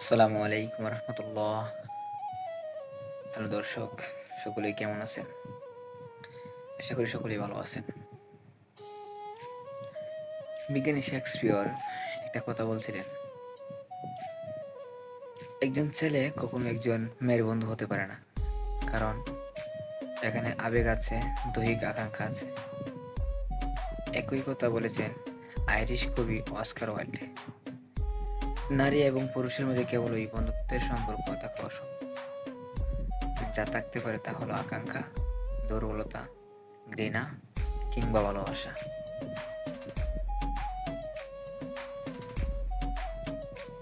আসসালামু আলাইকুম রহমতুল্লাহ হ্যালো দর্শক, সকলেই কেমন আছেন? আশা করি সকলেই ভালো আছেন। বিজ্ঞানী শেক্সপিয়র একটা কথা বলছিলেন, একজন ছেলে কখনো একজন মেয়ের বন্ধু হতে পারে না। কারণ এখানে আবেগ আছে, দৈহিক আকাঙ্ক্ষা আছে। একই কথা বলেছেন আইরিশ কবি অস্কার ওয়াইল্ডে। নারী এবং পুরুষের মধ্যে কেবল ওই বন্ধুত্বের সম্পর্ক থাকা অসম্ভব। যা থাকতে পারে তা হলো আকাঙ্ক্ষা, দুর্বলতা, ঘৃণা কিংবা ভালোবাসা।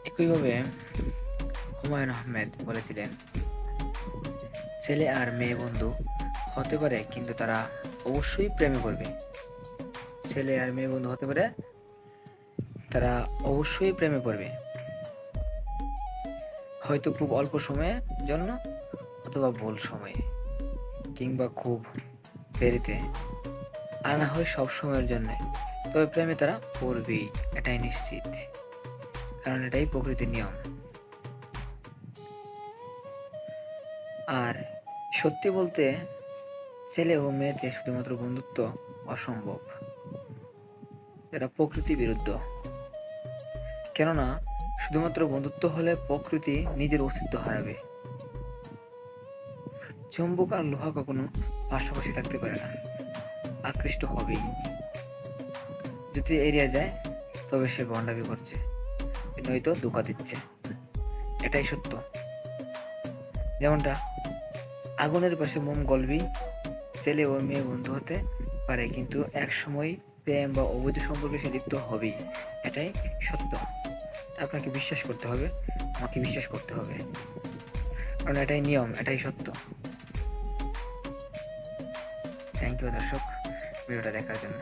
একইভাবে হুমায়ুন আহমেদ বলেছিলেন, ছেলে আর মেয়ে বন্ধু হতে পারে, কিন্তু তারা অবশ্যই প্রেমে পড়বে। ছেলে আর মেয়ে বন্ধু হতে পারে, তারা অবশ্যই প্রেমে পড়বে। হয়তো খুব অল্প সময়ের জন্য অথবা ভুল সময়ে কিংবা খুব দেরিতে। আর না হয় সব সময়ের জন্য। তবে প্রেমে তারা পড়বেই, এটাই নিশ্চিত। কারণ এটাই প্রকৃতির নিয়ম। আর সত্যি বলতে ছেলে ও মেয়েতে শুধুমাত্র বন্ধুত্ব অসম্ভব। এরা প্রকৃতি বিরুদ্ধ। কেননা শুধুমাত্র বন্ধুত্ব হলে প্রকৃতি নিজের অস্তিত্ব হারাবে। চুম্বক আর লোহা কখনো পাশাপাশি থাকতে পারে না। আকৃষ্ট হবেই। যদি এড়িয়ে যায়, তবে সে ভণ্ডামি করছে। নয়তো ধোকা দিচ্ছে। এটাই সত্য। যেমনটা আগুনের পাশে মোম গলবি, ছেলে ও মেয়ে বন্ধু হতে পারে, কিন্তু এক সময় প্রেম বা অবৈধ সম্পর্কে সে লিপ্ত হবেই। এটাই সত্য। আপনাকে বিশ্বাস করতে হবে, আমাকে বিশ্বাস করতে হবে। কারণ এটাই নিয়ম, এটাই সত্য। থ্যাংক ইউ দর্শক, ভিডিওটা দেখার জন্য।